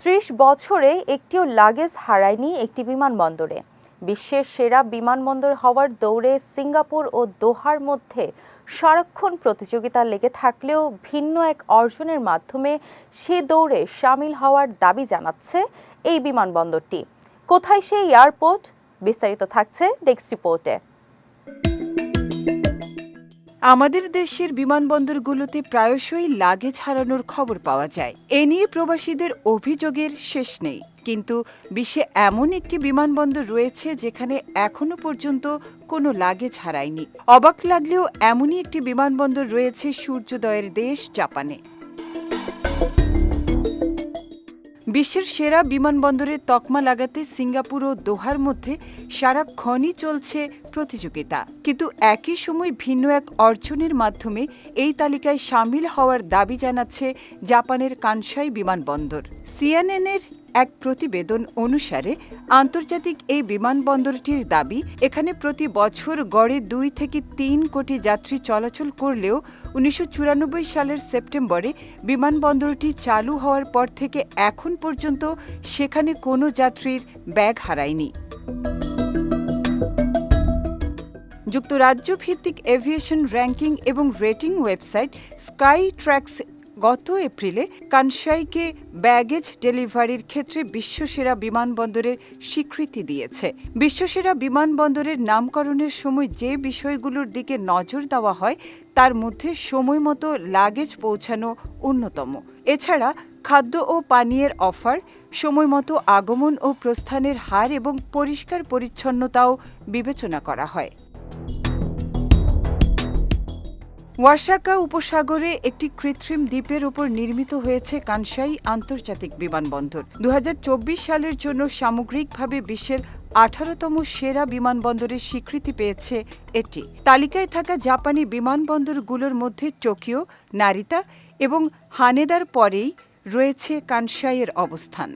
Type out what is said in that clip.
ত্রিশ বছরে একটিও লাগেজ হারায়নি একটি বিমানবন্দরে। বিশ্বের সেরা বিমানবন্দর হওয়ার দৌড়ে সিঙ্গাপুর ও দোহার মধ্যে সারাক্ষণ প্রতিযোগিতা লেগে থাকলেও ভিন্ন এক অর্জনের মাধ্যমে সে দৌড়ে সামিল হওয়ার দাবি জানাচ্ছে এই বিমানবন্দরটি। কোথায় সেই এয়ারপোর্ট? বিস্তারিত থাকছে ডেস্ক রিপোর্টে। আমাদের দেশের বিমানবন্দরগুলোতে প্রায়শই লাগেজ হারানোর খবর পাওয়া যায়। এ নিয়ে প্রবাসীদের অভিযোগের শেষ নেই। কিন্তু বিশ্বে এমন একটি বিমানবন্দর রয়েছে যেখানে এখনও পর্যন্ত কোনো লাগেজ হারায়নি। অবাক লাগলেও এমনই একটি বিমানবন্দর রয়েছে সূর্যোদয়ের দেশ জাপানে। বিশ্বের সেরা বিমানবন্দরের তকমা লাগাতে সিঙ্গাপুর ও দোহার মধ্যে সারাক্ষণই চলছে প্রতিযোগিতা। কিন্তু একই সময় ভিন্ন এক অর্জনের মাধ্যমে এই তালিকায় সামিল হওয়ার দাবি জানাচ্ছে জাপানের কানসাই বিমানবন্দর। সিএনএনের এক প্রতিবেদন অনুসারে, আন্তর্জাতিক এই বিমানবন্দরটির দাবি, এখানে প্রতি বছর গড়ে দুই থেকে তিন কোটি যাত্রী চলাচল করলেও উনিশশো চুরানব্বই সালের সেপ্টেম্বরে বিমানবন্দরটি চালু হওয়ার পর থেকে এখন পর্যন্ত সেখানে কোনো যাত্রীর ব্যাগ হারায়নি। যুক্তরাজ্য ভিত্তিক এভিয়েশন র্যাঙ্কিং এবং রেটিং ওয়েবসাইট স্কাই ট্র্যাক্স গত এপ্রিলে কানসাইকে ব্যাগেজ ডেলিভারির ক্ষেত্রে বিশ্বসেরা বিমানবন্দরের স্বীকৃতি দিয়েছে। বিশ্বসেরা বিমানবন্দরের নামকরণের সময় যে বিষয়গুলোর দিকে নজর দেওয়া হয়, তার মধ্যে সময় মতো লাগেজ পৌঁছানো অন্যতম। এছাড়া খাদ্য ও পানীয়ের অফার, সময় মতো আগমন ও প্রস্থানের হার এবং পরিষ্কার পরিচ্ছন্নতাও বিবেচনা করা হয়। ওয়াসাকা উপসাগরে একটি কৃত্রিম দ্বীপের উপর নির্মিত হয়েছে কানসাই আন্তর্জাতিক বিমানবন্দর। দু হাজার চব্বিশ সালের জন্য সামগ্রিকভাবে বিশ্বের আঠারোতম সেরা বিমানবন্দরের স্বীকৃতি পেয়েছে এটি। তালিকায় থাকা জাপানি বিমানবন্দরগুলোর মধ্যে টোকিও, নারিতা এবং হানেদার পরেই রয়েছে কানসাইয়ের অবস্থান।